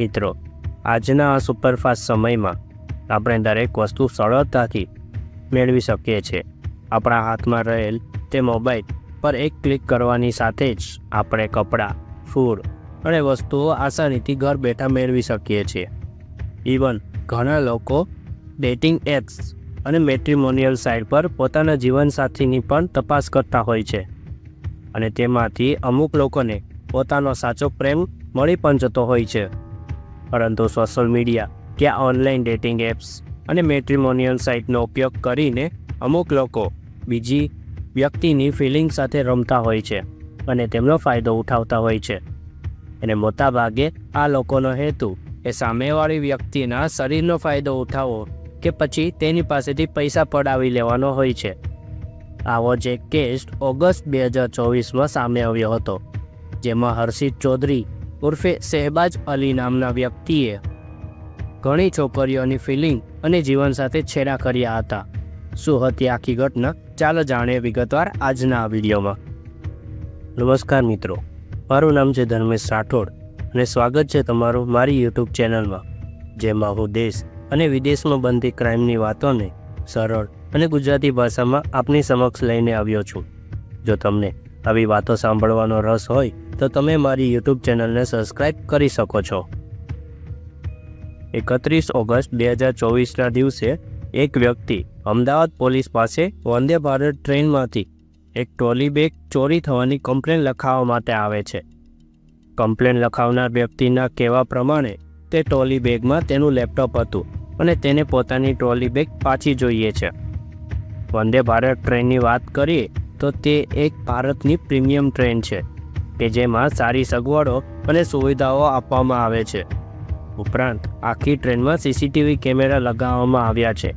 મિત્રો, આજના આ સુપરફાસ્ટ સમયમાં આપણે દરેક વસ્તુ સરળતાથી મેળવી શકીએ છીએ. આપણા હાથમાં રહેલ તે મોબાઈલ પર એક ક્લિક કરવાની સાથે જ આપણે કપડાં ફૂડ અને વસ્તુઓ આસાનીથી ઘર બેઠા મેળવી શકીએ છીએ. ઇવન ઘણા લોકો ડેટિંગ એપ્સ અને મેટ્રિમોનિયલ સાઇટ પર પોતાના જીવનસાથીની પણ તપાસ કરતા હોય છે અને તેમાંથી અમુક લોકોને પોતાનો સાચો પ્રેમ મળી પણ જતો હોય છે. પરંતુ સોશિયલ મીડિયા કે ઓનલાઈન ડેટિંગ એપ્સ અને મેટ્રિમોનિયલ સાઇટનો ઉપયોગ કરીને અમુક લોકો બીજી વ્યક્તિની ફિલિંગ સાથે રમતા હોય છે અને તેમનો ફાયદો ઉઠાવતા હોય છે. અને મોટાભાગે આ લોકોનો હેતુ એ સામેવાળી વ્યક્તિના શરીરનો ફાયદો ઉઠાવવો કે પછી તેની પાસેથી પૈસા પડાવી લેવાનો હોય છે. આવો જ એક કેસ ઓગસ્ટ બે હજાર ચોવીસમાં સામે આવ્યો હતો, જેમાં હર્ષિત ચૌધરી ઉર્ફે શહેબાજ અલી નામના વ્યક્તિએ ઘણી છોકરીઓની ફિલિંગ અને જીવન સાથે છેડા કર્યા હતા. શું હતી આખી ઘટના? ચાલો જાણીએ વિગતવાર આજના વિડીયોમાં. નમસ્કાર મિત્રો, મારું નામ છે ધર્મેશ રાઠોડ અને સ્વાગત છે તમારું મારી યુટ્યુબ ચેનલમાં, જેમાં હું દેશ અને વિદેશમાં બનતી ક્રાઇમની વાતોને સરળ અને ગુજરાતી ભાષામાં આપની સમક્ષ લઈને આવ્યો છું. જો તમને આવી વાતો સાંભળવાનો રસ હોય તો તમે મારી યુટ્યુબ ચેનલને સબસ્ક્રાઇબ કરી શકો છો. એકત્રીસ ઓગસ્ટ બે હજાર ચોવીસના દિવસે એક વ્યક્તિ અમદાવાદ પોલીસ પાસે વંદે ભારત ટ્રેનમાંથી એક ટ્રોલી બેગ ચોરી થવાની કમ્પ્લેન લખાવવા માટે આવે છે. કમ્પ્લેન લખાવનાર વ્યક્તિના કહેવા પ્રમાણે તે ટ્રોલી બેગમાં તેનું લેપટોપ હતું અને તેને પોતાની ટ્રોલી બેગ પાછી જોઈએ છે. વંદે ભારત ટ્રેનની વાત કરીએ તો તે એક ભારતની પ્રીમિયમ ટ્રેન છે. કે જેમાં સારી સગવડો અને સુવિધાઓ આપવામાં આવે છે. ઉપરાંત, આખી ટ્રેનમાં સીસીટીવી કેમેરા લગાવવામાં આવ્યા છે.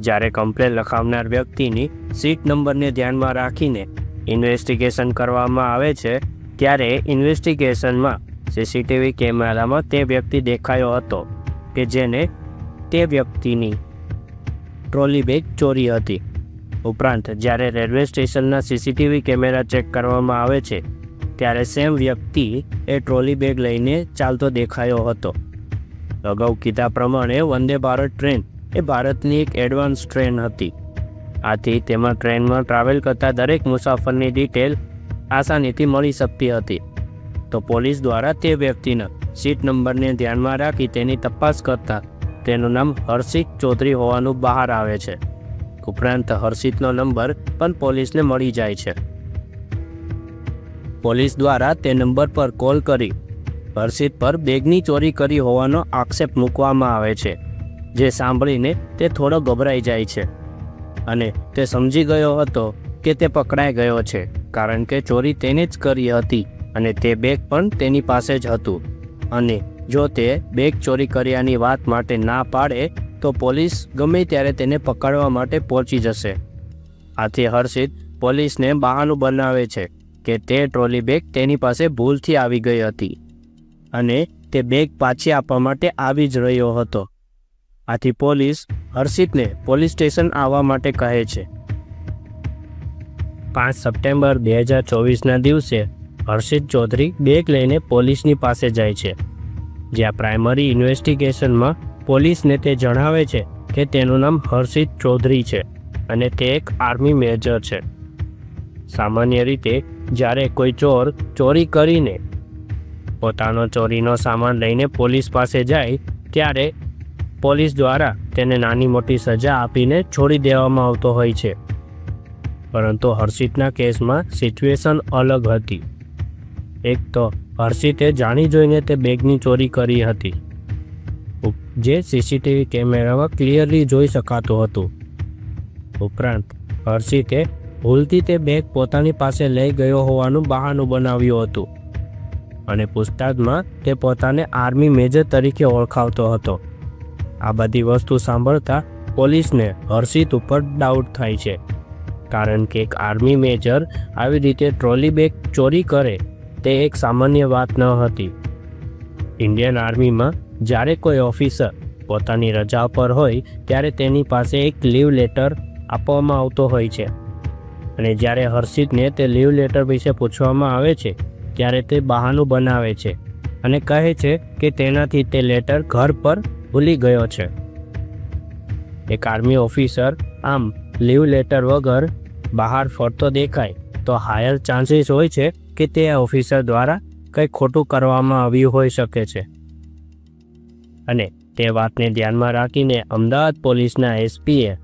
જ્યારે કમ્પ્લેન લખાવનાર વ્યક્તિની સીટ નંબરને ધ્યાનમાં રાખીને ઇન્વેસ્ટિગેશન કરવામાં આવે છે, ત્યારે ઇન્વેસ્ટિગેશનમાં સીસીટીવી કેમેરામાં તે વ્યક્તિ દેખાયો હતો કે જેને તે વ્યક્તિની ટ્રોલી બેગ ચોરી હતી. ઉપરાંત, જ્યારે રેલવે સ્ટેશનના સીસીટીવી કેમેરા ચેક કરવામાં આવે છે ત્યારે સેમ વ્યક્તિ એ ટ્રોલી બેગ લઈને ચાલતો દેખાયો હતો. અગાઉ કીધા પ્રમાણે વંદે ભારત ટ્રેન એ ભારતની એક એડવાન્સ ટ્રેન હતી. આથી તેમાં ટ્રેનમાં ટ્રાવેલ કરતા દરેક મુસાફરની ડિટેલ આસાનીથી મળી શકતી હતી. તો પોલીસ દ્વારા તે વ્યક્તિના સીટ નંબરને ધ્યાનમાં રાખી તેની તપાસ કરતા તેનું નામ હર્ષિત ચૌધરી હોવાનું બહાર આવે છે. ઉપરાંત હર્ષિતનો નંબર પણ પોલીસને મળી જાય છે. પોલીસ દ્વારા તે નંબર પર કોલ કરી હર્ષિત પર બેગની ચોરી કરી હોવાનો આક્ષેપ મૂકવામાં આવે છે, જે સાંભળીને તે થોડો ગભરાઈ જાય છે અને તે સમજી ગયો હતો કે તે પકડાઈ ગયો છે, કારણ કે ચોરી તેને જ કરી હતી અને તે બેગ પણ તેની પાસે જ હતું અને જો તે બેગ ચોરી કર્યાની વાત માટે ના પાડે તો પોલીસ ગમે ત્યારે તેને પકડવા માટે પહોંચી જશે. આથી હર્ષિત પોલીસને બહાનું બનાવે છે કે તે ટ્રોલી બેગ તેની પાસે ભૂલથી આવી ગઈ હતી અને તે બેગ પાછી આપવા માટે આવી જ રહ્યો હતો. આથી પોલીસ હર્ષિતને પોલીસ સ્ટેશન આવવા માટે કહે છે. પાંચ સપ્ટેમ્બર બે હજાર ચોવીસના દિવસે હર્ષિત ચૌધરી બેગ લઈને પોલીસની પાસે જાય છે. જ્યાં પ્રાઇમરી ઇન્વેસ્ટિગેશનમાં પોલીસને તે જણાવે છે કે તેનું નામ હર્ષિત ચૌધરી છે અને તે એક આર્મી મેજર છે. સામાન્ય રીતે જ્યારે કોઈ ચોર ચોરી કરીને પોતાનો ચોરીનો સામાન લઈને પોલીસ પાસે જાય, ત્યારે પોલીસ દ્વારા તેને નાની મોટી સજા આપીને છોડી દેવામાં આવતો હોય છે. પરંતુ હર્ષિતના કેસમાં સિચ્યુએશન અલગ હતી. એક તો હર્ષિતે જાણી જોઈને તે બેગની ચોરી કરી હતી. જે સીસીટીવી કેમેરામાં ક્લિયરલી જોઈ શકાતું હતું. ઉપરાંત, હર્ષિતે ભૂલથી તે બેગ પોતાની પાસે લઈ ગયો હોવાનું બહાનું બનાવ્યું હતું. અને પૂછતાછમાં તે પોતાને આર્મી મેજર તરીકે ઓળખાવતો હતો. આ બધી વસ્તુ સાંભળતા પોલીસને હર્ષિત ઉપર ડાઉટ થાય છે. કારણ કે એક આર્મી મેજર આવી રીતે ટ્રોલી બેગ ચોરી કરે, તે એક સામાન્ય વાત ન હતી. ઇન્ડિયન આર્મીમાં જ્યારે કોઈ ઓફિસર પોતાની રજા પર હોય, ત્યારે તેની પાસે એક લીવ લેટર આપવામાં આવતો હોય છે. અને જ્યારે હર્ષિતને તે લીવ લેટર વિશે પૂછવામાં આવે છે, ત્યારે તે બહાનું બનાવે છે અને કહે છે કે તેનાથી તે લેટર ઘર પર ભૂલી ગયો છે. એક આર્મી ઓફિસર આમ લીવ લેટર વગર બહાર ફરતો દેખાય તો હાયર ચાન્સીસ હોય છે કે તે ઓફિસર દ્વારા કંઈ ખોટું કરવામાં આવ્યું હોઈ શકે છે. અને તે વાતને ધ્યાનમાં રાખીને અમદાવાદ પોલીસના એસપીએ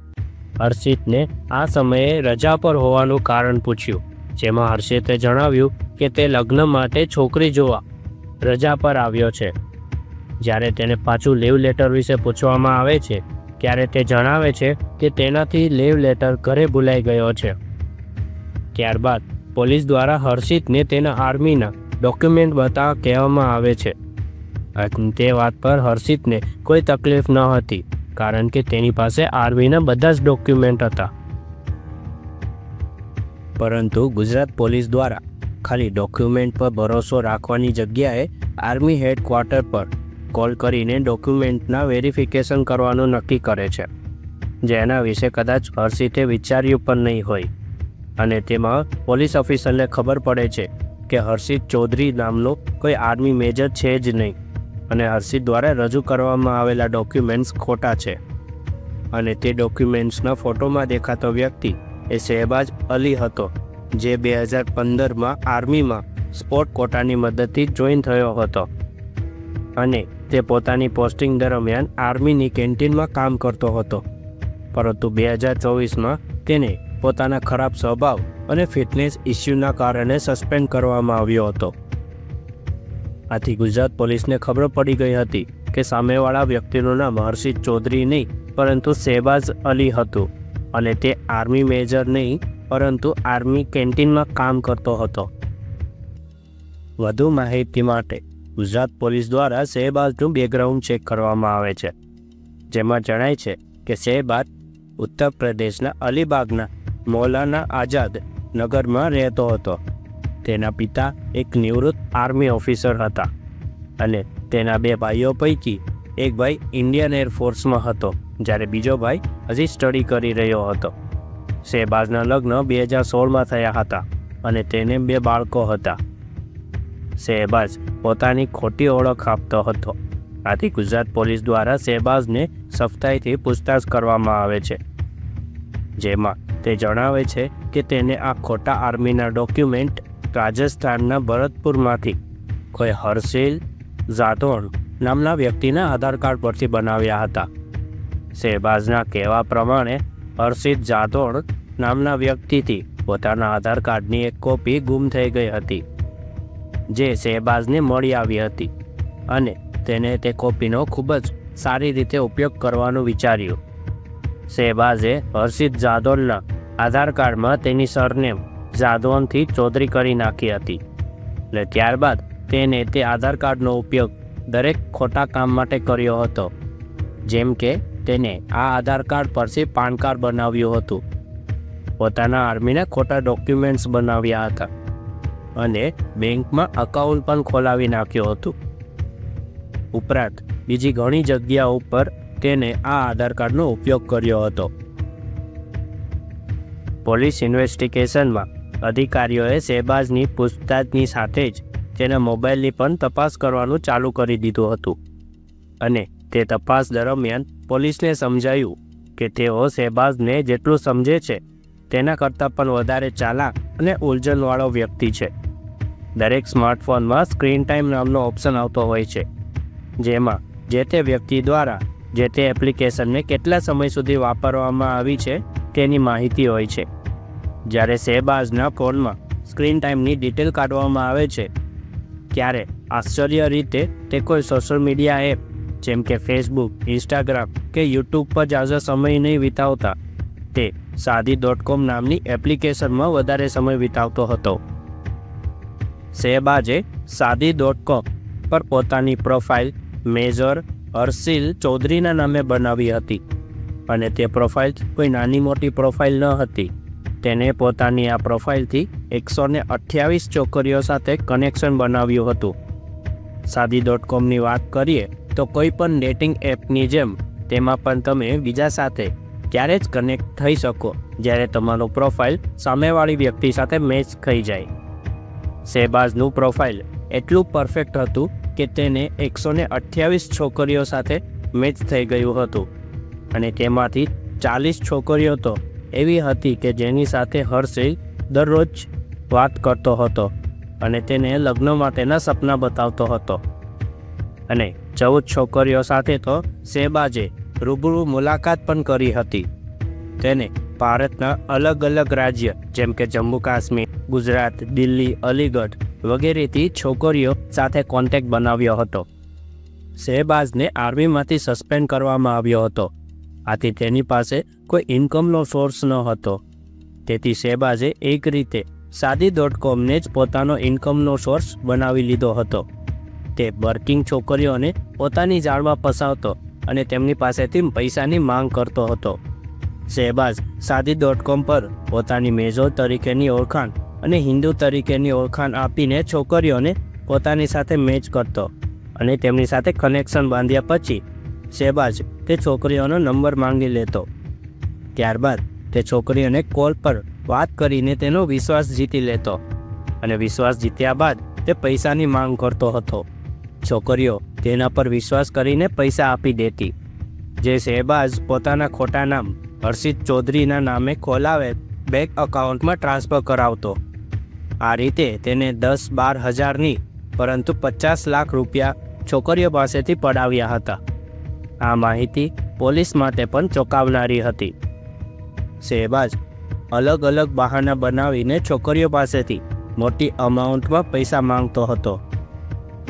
હર્ષિતને આ સમયે રજા પર હોવાનું કારણ પૂછ્યું, જેમાં હર્ષિતે જણાવ્યું કે તે લગ્ન માટે છોકરી જોવા રજા પર આવ્યો છે. જ્યારે તેને પાછું લીવ લેટર વિશે પૂછવામાં આવે છે, ત્યારે તે જણાવે છે કે તેનાથી લીવ લેટર ઘરે ભૂલાઈ ગયો છે. ત્યારબાદ પોલીસ દ્વારા હર્ષિતને તેના આર્મીના ડોક્યુમેન્ટ બતાવવા કહેવામાં આવે છે. તે વાત પર હર્ષિતને કોઈ તકલીફ ન હતી. કારણ કે તેની પાસે આર્મીના બધા જ ડોક્યુમેન્ટ હતા. પરંતુ ગુજરાત પોલીસ દ્વારા ખાલી ડોક્યુમેન્ટ પર ભરોસો રાખવાની જગ્યાએ આર્મી હેડક્વાર્ટર પર કોલ કરીને ડોક્યુમેન્ટના વેરિફિકેશન કરવાનું નક્કી કરે છે, જેના વિશે કદાચ હર્ષિતે વિચાર્યું પણ નહીં હોય. અને તેમાં પોલીસ ઓફિસરને ખબર પડે છે કે હર્ષિત ચૌધરી નામનો કોઈ આર્મી મેજર છે જ નહીં. અને હર્ષિત દ્વારા રજૂ કરવામાં આવેલા ડોક્યુમેન્ટ્સ ખોટા છે. અને તે ડોક્યુમેન્ટ્સના ફોટોમાં દેખાતો વ્યક્તિ એ શહેબાજ અલી હતો, જે બે હજાર પંદરમાં આર્મીમાં સ્પોર્ટ કોટાની મદદથી જોઈન થયો હતો. અને તે પોતાની પોસ્ટિંગ દરમિયાન આર્મીની કેન્ટીનમાં કામ કરતો હતો. પરંતુ બે હજાર ચોવીસમાં તેને પોતાના ખરાબ સ્વભાવ અને ફિટનેસ ઇસ્યુના કારણે સસ્પેન્ડ કરવામાં આવ્યો હતો. આથી ગુજરાત પોલીસને ખબર પડી ગઈ હતી કે સામેવાળા વ્યક્તિનું નામ હર્ષિત ચૌધરી નહીં, પરંતુ શહેબાઝ અલી હતું અને તે આર્મી મેજર નહીં, પરંતુ આર્મી કેન્ટીનમાં કામ કરતો હતો. વધુ માહિતી માટે ગુજરાત પોલીસ દ્વારા શહેબાઝનું બેકગ્રાઉન્ડ ચેક કરવામાં આવે છે, જેમાં જણાય છે કે શહેબાઝ ઉત્તર પ્રદેશના અલીબાગના મૌલાના આઝાદ નગરમાં રહેતો હતો. તેના પિતા એક નિવૃત્ત આર્મી ઓફિસર હતા અને તેના બે ભાઈઓ પૈકી એક ભાઈ ઇન્ડિયન એરફોર્સમાં હતો, જ્યારે બીજો ભાઈ હજી સ્ટડી કરી રહ્યો હતો. શહેબાઝના લગ્ન બે હજાર સોળમાં થયા હતા અને તેને બે બાળકો હતા. શહેબાઝ પોતાની ખોટી ઓળખ આપતો હતો. આથી ગુજરાત પોલીસ દ્વારા શહેબાઝને સખ્તાઈથી પૂછતાછ કરવામાં આવે છે. જેમાં તે જણાવે છે કે તેને આ ખોટા આર્મીના ડોક્યુમેન્ટ રાજસ્થાનના ભરતપુરમાંથી. કોઈ હર્ષિલ જાધોણ નામના વ્યક્તિના આધાર કાર્ડ પરથી બનાવ્યા હતા. શહેબાઝના કહેવા પ્રમાણે હર્ષિત જાધોણ નામના વ્યક્તિથી પોતાના આધાર કાર્ડની એક કોપી ગુમ થઈ ગઈ હતી, જે શહેબાઝને મળી આવી હતી અને તેને તે કોપીનો ખૂબ જ સારી રીતે ઉપયોગ કરવાનું વિચાર્યું. શહેબાઝે હર્ષિત જાદોલના આધાર કાર્ડમાં તેની સરનેમ જાદોનથી ચૌધરી કરી નાખી હતી. એટલે ત્યારબાદ તેને તે આધાર કાર્ડનો ઉપયોગ દરેક ખોટા કામ માટે કર્યો હતો. જેમ કે, તેને આ આધાર કાર્ડ પરથી પાન કાર્ડ બનાવ્યું હતું. પોતાના આર્મીના ખોટા ડોક્યુમેન્ટ્સ બનાવ્યા હતા. અને બેંકમાં અકાઉન્ટ પણ ખોલાવી નાખ્યું હતું. ઉપરાંત, બીજી ઘણી જગ્યાઓ પર તેને આ આધાર કાર્ડનો ઉપયોગ કર્યો હતો. પોલીસ ઇન્વેસ્ટિગેશનમાં અધિકારીઓએ શહેબાઝની પૂછતાછની સાથે જ તેના મોબાઈલની પણ તપાસ કરવાનું ચાલુ કરી દીધું હતું. અને તે તપાસ દરમિયાન પોલીસને સમજાયું કે તેઓ શહેબાઝને જેટલું સમજે છે, તેના કરતાં પણ વધારે ચાલાક અને ઉલઝનવાળો વ્યક્તિ છે. દરેક સ્માર્ટફોનમાં સ્ક્રીન ટાઈમ નામનો ઓપ્શન આવતો હોય છે, જેમાં જે તે વ્યક્તિ દ્વારા જે તે એપ્લિકેશનને કેટલા સમય સુધી વાપરવામાં આવી છે તેની માહિતી હોય છે. જ્યારે શહેબાઝના ફોનમાં સ્ક્રીન ટાઈમની ડિટેલ કાઢવામાં આવે છે, ત્યારે આશ્ચર્ય રીતે તે કોઈ સોશિયલ મીડિયા એપ, જેમ કે ફેસબુક, ઇન્સ્ટાગ્રામ કે યુટ્યુબ પર જાજો સમય નહીં વિતાવતા. તે સાદી ડોટ કોમ નામની એપ્લિકેશનમાં વધારે સમય વિતાવતો હતો. શહેબાજે સાદી ડોટ કોમ પર પોતાની પ્રોફાઇલ મેજર હર્ષિલ ચૌધરીના નામે બનાવી હતી અને તે પ્રોફાઇલ કોઈ નાની મોટી પ્રોફાઇલ ન હતી. તેને પોતાની આ પ્રોફાઇલથી એકસો ને અઠ્યાવીસ છોકરીઓ સાથે કનેક્શન બનાવ્યું હતું. સાદી ડોટ કોમની વાત કરીએ તો કોઈ પણ ડેટિંગ એપની જેમ તેમાં પણ તમે બીજા સાથે ત્યારે જ કનેક્ટ થઈ શકો, જ્યારે તમારો પ્રોફાઇલ સામેવાળી વ્યક્તિ સાથે મેચ થઈ જાય. શહેબાઝનું પ્રોફાઇલ એટલું પરફેક્ટ હતું કે તેને એકસો ને અઠ્યાવીસ છોકરીઓ સાથે મેચ થઈ ગયું હતું. અને તેમાંથી ચાલીસ છોકરીઓ તો એવી હતી કે જેની સાથે હર્ષિલ દરરોજ વાત કરતો હતો અને તેને લગ્ન માટેના સપના બતાવતો હતો. અને ચૌદ છોકરીઓ સાથે તો સેબાજે રૂબરૂ મુલાકાત પણ કરી હતી. તેને ભારતના અલગ અલગ રાજ્ય, જેમ કે જમ્મુ કાશ્મીર, ગુજરાત, દિલ્હી, અલીગઢ વગેરેથી છોકરીઓ સાથે કોન્ટેક્ટ બનાવ્યો હતો. શહેબાઝને આર્મીમાંથી સસ્પેન્ડ કરવામાં આવ્યો હતો. આથી તેની પાસે કોઈ ઇન્કમનો સોર્સ ન હતો. તેથી શેબાઝે એક રીતે સાદી ડોટ કોમને જ પોતાનો ઇન્કમનો સોર્સ બનાવી લીધો હતો. તે વર્કિંગ છોકરીઓને પોતાની જાળમાં ફસાવતો અને તેમની પાસેથી પૈસાની માંગ કરતો હતો. શહેબાઝ સાદી ડોટ કોમ પર પોતાની મેજો તરીકેની ઓળખાણ અને હિન્દુ તરીકેની ઓળખાણ આપીને છોકરીઓને પોતાની સાથે મેચ કરતો અને તેમની સાથે કનેક્શન બાંધ્યા પછી શહેબાઝ તે છોકરીઓનો નંબર માંગી લેતો. ત્યારબાદ તે છોકરીઓને કોલ પર વાત કરીને તેનો વિશ્વાસ જીતી લેતો અને વિશ્વાસ જીત્યા બાદ તે પૈસાની માંગ કરતો હતો. છોકરીઓ તેના પર વિશ્વાસ કરીને પૈસા આપી દેતી. જે શહેબાજ પોતાના ખોટા નામ હર્ષિત ચૌધરીના નામે ખોલાવે બેંક અકાઉન્ટમાં ટ્રાન્સફર કરાવતો. આ રીતે તેને દસ બાર હજારની, પરંતુ પચાસ લાખ રૂપિયા છોકરીઓ પાસેથી પડાવ્યા હતા. આ માહિતી પોલીસ માટે પણ ચોંકાવનારી હતી. શહેબાજ અલગ અલગ બહાના બનાવીને છોકરીઓ પાસેથી મોટી અમાઉન્ટમાં પૈસા માંગતો હતો.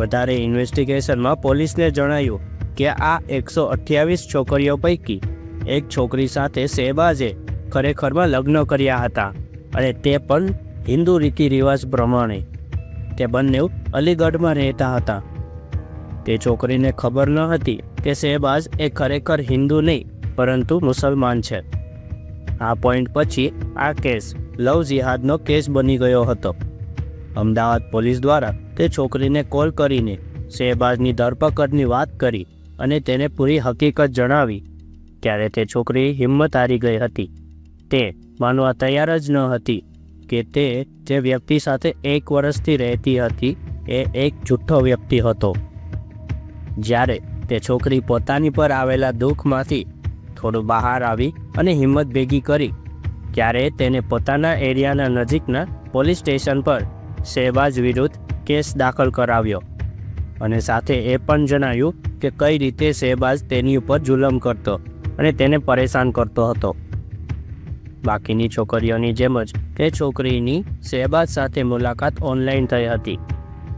વધારે ઇન્વેસ્ટિગેશનમાં પોલીસને જણાયું કે આ એકસો અઠ્યાવીસ છોકરીઓ પૈકી એક છોકરી સાથે શહેબાજે ખરેખરમાં લગ્ન કર્યા હતા અને તે પણ હિન્દુ રીતિ રિવાજ પ્રમાણે. તે બંને અલીગઢમાં રહેતા હતા. તે છોકરીને ખબર ન હતી કે શહેબાઝ એ ખરેખર હિન્દુ નહીં, પરંતુ મુસલમાન છે. આ પોઈન્ટ પછી આ કેસ, લવ જિહાદનો કેસ બની ગયો હતો. અમદાવાદ પોલીસ દ્વારા તે છોકરીને કોલ કરીને શહેબાઝની ધરપકડની વાત કરી અને તેને પૂરી હકીકત જણાવી ત્યારે તે છોકરી હિંમત હારી ગઈ હતી. તે માનવા તૈયાર જ ન હતી કે તે જે વ્યક્તિ સાથે એક વર્ષથી રહેતી હતી એ એક જુઠ્ઠો વ્યક્તિ હતો. જ્યારે તે છોકરી પોતાની પર આવેલા દુઃખમાંથી થોડું બહાર આવી અને હિંમત ભેગી કરી, ત્યારે તેને પોતાના એરિયાના નજીકના પોલીસ સ્ટેશન પર શહેબાજ વિરુદ્ધ કેસ દાખલ કરાવ્યો. અને સાથે એ પણ જણાવ્યું કે કઈ રીતે શહેબાજ તેની ઉપર જુલમ કરતો અને તેને પરેશાન કરતો હતો. બાકીની છોકરીઓની જેમ જ તે છોકરીની શહેબાજ સાથે મુલાકાત ઓનલાઈન થઈ હતી.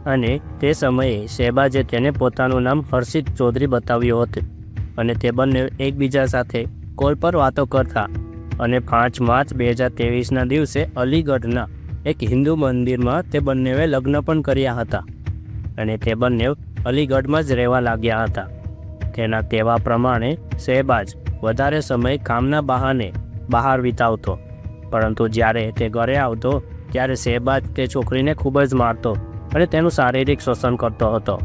અને તે સમયે શહેબાજે તેને પોતાનું નામ હર્ષિત ચૌધરી બતાવ્યું હતું. અને તે બંને એકબીજા સાથે કોલ પર વાતો કરતા અને પાંચ માર્ચ બે હજાર ત્રેવીસના દિવસે અલીગઢના એક હિન્દુ મંદિરમાં તે બંનેએ લગ્ન પણ કર્યા હતા. અને તે બંને અલીગઢમાં જ રહેવા લાગ્યા હતા. તેના કહેવા પ્રમાણે શહેબાજ વધારે સમય કામના બહાને બહાર વિતાવતો. પરંતુ જ્યારે તે ઘરે આવતો, ત્યારે શહેબાજ તે છોકરીને ખૂબ જ મારતો. અને તેનું શારીરિક શોષણ કરતો હતો.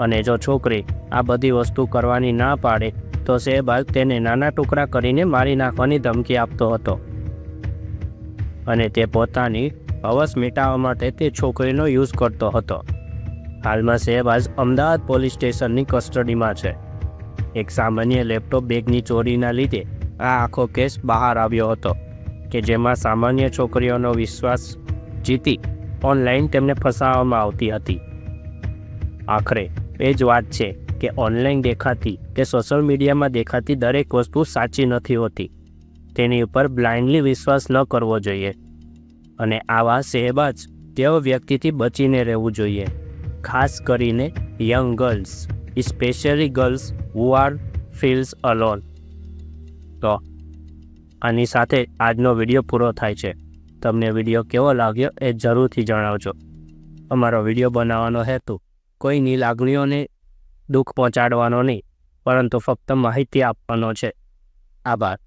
અને જો છોકરી આ બધી વસ્તુ કરવાની ના પાડે, તો શહેબાજ તેને નાના ટુકડા કરીને મારી નાખવાની ધમકી આપતો હતો. અને તે પોતાની હવસ મિટાવવા માટે તે છોકરીનો યુઝ કરતો હતો. હાલમાં શહેબાજ અમદાવાદ પોલીસ સ્ટેશનની કસ્ટડીમાં છે. એક સામાન્ય લેપટોપ બેગની ચોરીના લીધે આ આખો કેસ બહાર આવ્યો હતો, કે જેમાં સામાન્ય છોકરીઓનો વિશ્વાસ જીતી ઓનલાઈન તેમને ફસાવવામાં આવતી હતી. આખરે એ જ વાત છે કે ઓનલાઈન દેખાતી કે સોશિયલ મીડિયામાં દેખાતી દરેક વસ્તુ સાચી નથી હોતી. તેની ઉપર બ્લાઇન્ડલી વિશ્વાસ ન કરવો જોઈએ. અને આવા સહેબાજ તેઓ વ્યક્તિથી બચીને રહેવું જોઈએ. ખાસ કરીને young girls, specially girls who are feels alone. તો આની સાથે આજનો વીડિયો પૂરો થાય છે. તમને વીડિયો કેવો લાગ્યો એ જરૂરથી જણાવજો. અમારો વીડિયો બનાવવાનો હેતુ, કોઈની લાગણીઓને દુઃખ પહોંચાડવાનો નહીં, પરંતુ ફક્ત માહિતી આપવાનો છે. આભાર.